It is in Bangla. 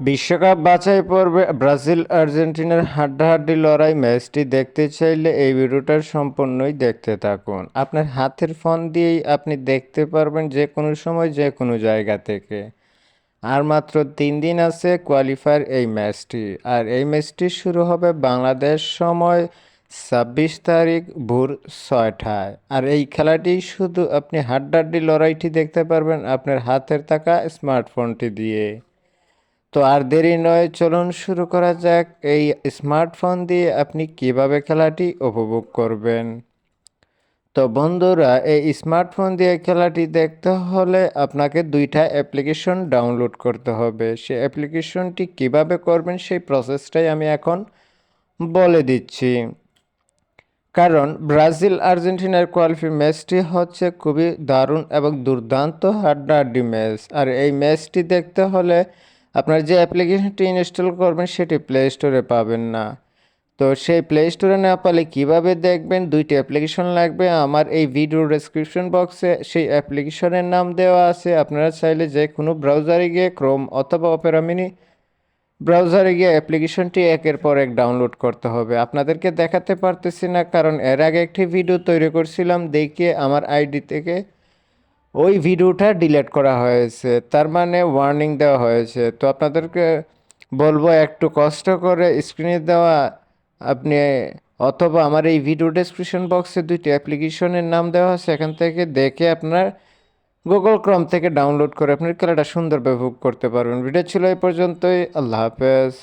বিশ্বকাপ বাছাই পর্বে ব্রাজিল আর্জেন্টিনার হাড্ডাহাড্ডি লড়াই ম্যাচটি দেখতে চাইলে এই ভিডিওটার সম্পূর্ণই দেখতে থাকুন। আপনার হাতের ফোন দিয়েই আপনি দেখতে পারবেন যে কোনো সময়, যে কোনো জায়গা থেকে। আর মাত্র তিন দিন আছে কোয়ালিফায়ার এই ম্যাচটি। আর এই ম্যাচটি শুরু হবে বাংলাদেশ সময় ছাব্বিশ তারিখ ভোর ছয়টায়। আর এই খেলাটি শুধু আপনি হাড্ডাহাড্ডি লড়াইটি দেখতে পারবেন আপনার হাতের থাকা স্মার্টফোনটি দিয়ে। তো আর দেরি নয়, চলুন শুরু করা যাক। এই স্মার্টফোন দিয়ে আপনি কীভাবে খেলাটি উপভোগ করবেন? তো বন্ধুরা, এই স্মার্টফোন দিয়ে খেলাটি দেখতে হলে আপনাকে দুইটা অ্যাপ্লিকেশন ডাউনলোড করতে হবে। সে অ্যাপ্লিকেশনটি কীভাবে করবেন সেই প্রসেসটাই আমি এখন বলে দিচ্ছি। কারণ ব্রাজিল আর্জেন্টিনার কোয়ালিফি ম্যাচটি হচ্ছে খুবই দারুণ এবং দুর্দান্ত হাড্ডাহাড্ডি ম্যাচ। আর এই ম্যাচটি দেখতে হলে আপনার যে অ্যাপ্লিকেশনটি ইনস্টল করবেন সেটি প্লে স্টোরে পাবেন না। তো সেই প্লে স্টোরে না পালে কীভাবে দেখবেন? দুইটি অ্যাপ্লিকেশন লাগবে। আমার এই ভিডিও ডেসক্রিপশন বক্সে সেই অ্যাপ্লিকেশনের নাম দেওয়া আছে। আপনারা চাইলে যে কোনো ব্রাউজারে গিয়ে ক্রোম অথবা অপেরা মিনি ব্রাউজারে গিয়ে অ্যাপ্লিকেশনটি একের পর এক ডাউনলোড করতে হবে। আপনাদেরকে দেখাতে পারতেছি না, কারণ এর আগে একটি ভিডিও তৈরি করছিলাম, দেখিয়ে আমার আইডি থেকে ওই ভিডিওটা ডিলিট করা হয়েছে, তার মানে ওয়ার্নিং দেওয়া হয়েছে। তো আপনাদেরকে বলব, একটু কষ্ট করে স্ক্রিনে দেওয়া আপনি, অথবা আমার এই ভিডিও ডেসক্রিপশন বক্সে দুইটি অ্যাপ্লিকেশনের নাম দেওয়া আছে, এখান থেকে দেখে আপনার গুগল ক্রম থেকে ডাউনলোড করে আপনার খেলাটা সুন্দরভাবে উপভোগ করতে পারবেন। ভিডিও ছিল এই পর্যন্তই, আল্লাহ হাফেজ।